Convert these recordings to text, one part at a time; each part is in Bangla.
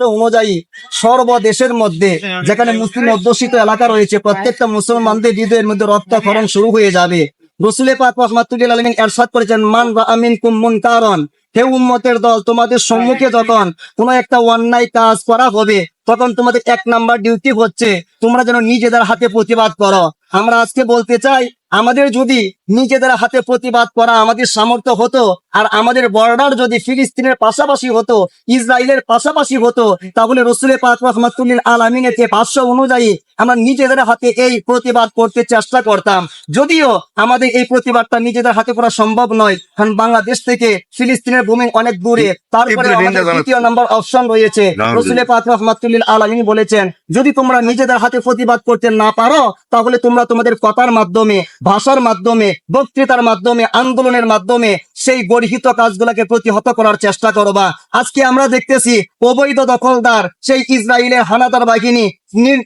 অনুযায়ী সর্বদেশের মধ্যে, যেখানে মুসলিম অধ্যুষিত এলাকা রয়েছে, প্রত্যেকটা মুসলমানদের হৃদয়ের মধ্যে রক্তক্ষরণ শুরু হয়ে যাবে। রসুলে পাক রহমাতুল্লিল আলমিন এরশাদ করেছেন, মান বা আমিন কুম্মুন কারণ হে উম্মতের দল, তোমাদের সম্মুখে যখন কোনো একটা অন্যায় কাজ করা হবে, তখন তোমাদের এক নাম্বার ডিউটি হচ্ছে, তোমরা যেন নিজেদের হাতে প্রতিবাদ করো। আমরা আজকে বলতে চাই, আমাদের যদি নিজেদের হাতে প্রতিবাদ করা আমাদের সামর্থ্য হতো আর আমাদের বর্ডার যদি ফিলিস্তিনের পাশাপাশি হতো ইসরায়েলের পাশাপাশি হতো তাহলে রসুলের পাক আলমিনের যে ভাষ্য অনুযায়ী আমরা নিজেদের হাতে এই প্রতিবাদ করতে চেষ্টা করতাম। যদিও আমাদের এই প্রতিবাদটা নিজেদের হাতে করা সম্ভব নয় কারণ বাংলাদেশ থেকে ফিলিস্তিনের ভূমি অনেক দূরে। তারপরে আমাদের দ্বিতীয় নম্বর অপশন রয়েছে। রসুলে পাক আলমিন বলেছেন যদি তোমরা নিজেদের হাতে প্রতিবাদ করতে না পারো তাহলে তোমরা তোমাদের কথার মাধ্যমে ভাষার মাধ্যমে বক্তৃতার মাধ্যমে, আন্দোলনের মাধ্যমে সেই গর্হিত কাজগুলোকে প্রতিহত করার চেষ্টা করবা আজকে আমরা দেখতেছি অবৈধ দখলদার, সেই ইসরায়েলের হানাদার বাহিনী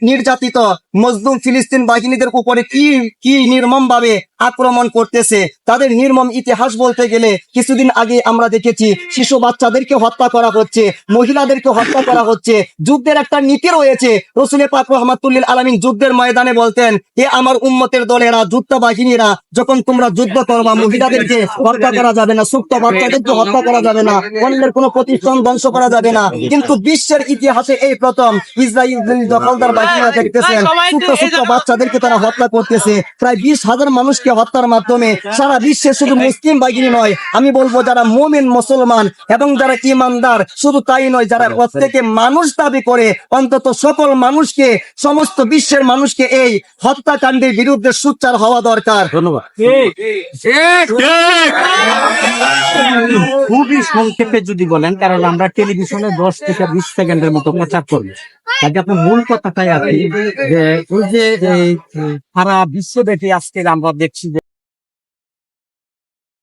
নির্যাতিত মজলুম ফিলিস্তিন বাহিনীদের উপরে কি কি নির্মম ভাবে আক্রমণ করতেছে, তাদের নির্মম ইতিহাস বলতে গেলে কিছুদিন আগে আমরা দেখেছি শিশু বাচ্চাদেরকে হত্যা করা হচ্ছে, মহিলাদেরকে হত্যা করা হচ্ছে, যুদ্ধের একটা নীতি রয়েছে। রসুলের পাক রহমাতুল্লিল আলমিন যুদ্ধের ময়দানে বলতেন, এ আমার উম্মতের দলেরা যুদ্ধ বাহিনীরা যখন তোমরা যুদ্ধ করবা মহিলাদেরকে হত্যা করা যাবে না সুপ্ত বাচ্চাদেরকে হত্যা করা যাবে না অন্যের কোনো প্রতিষ্ঠান ধ্বংস করা যাবে না। কিন্তু বিশ্বের ইতিহাসে এই প্রথম ইসরায়েল দখলদার বাহিনীরা দেখতেছেন সুপ্ত সুপ্ত বাচ্চাদেরকে তারা হত্যা করতেছে। প্রায় বিশ হাজার মানুষকে হত্যার মাধ্যমে সারা বিশ্বে শুধু মুসলিম বাহিনী নয় আমি বলব যারা মোমিন মুসলমান এবং যারা ইমানদার শুধু তাই নয় যারা প্রত্যেকে মানুষ দাবি করে অন্তত সকল মানুষকে সমস্ত বিশ্বের মানুষকে এই হত্যাকাণ্ডের বিরুদ্ধে সুচ্চার হওয়া দরকার। ধন্যবাদ। খুবই সংক্ষেপে যদি বলেন, কারণ আমরা টেলিভিশনে দশ থেকে বিশ সেকেন্ডের মতো প্রচার করি। আপনার মূল কথাটাই আছে যে ওই যে সারা বিশ্বব্যাপী আজকে আমরা দেখছি যে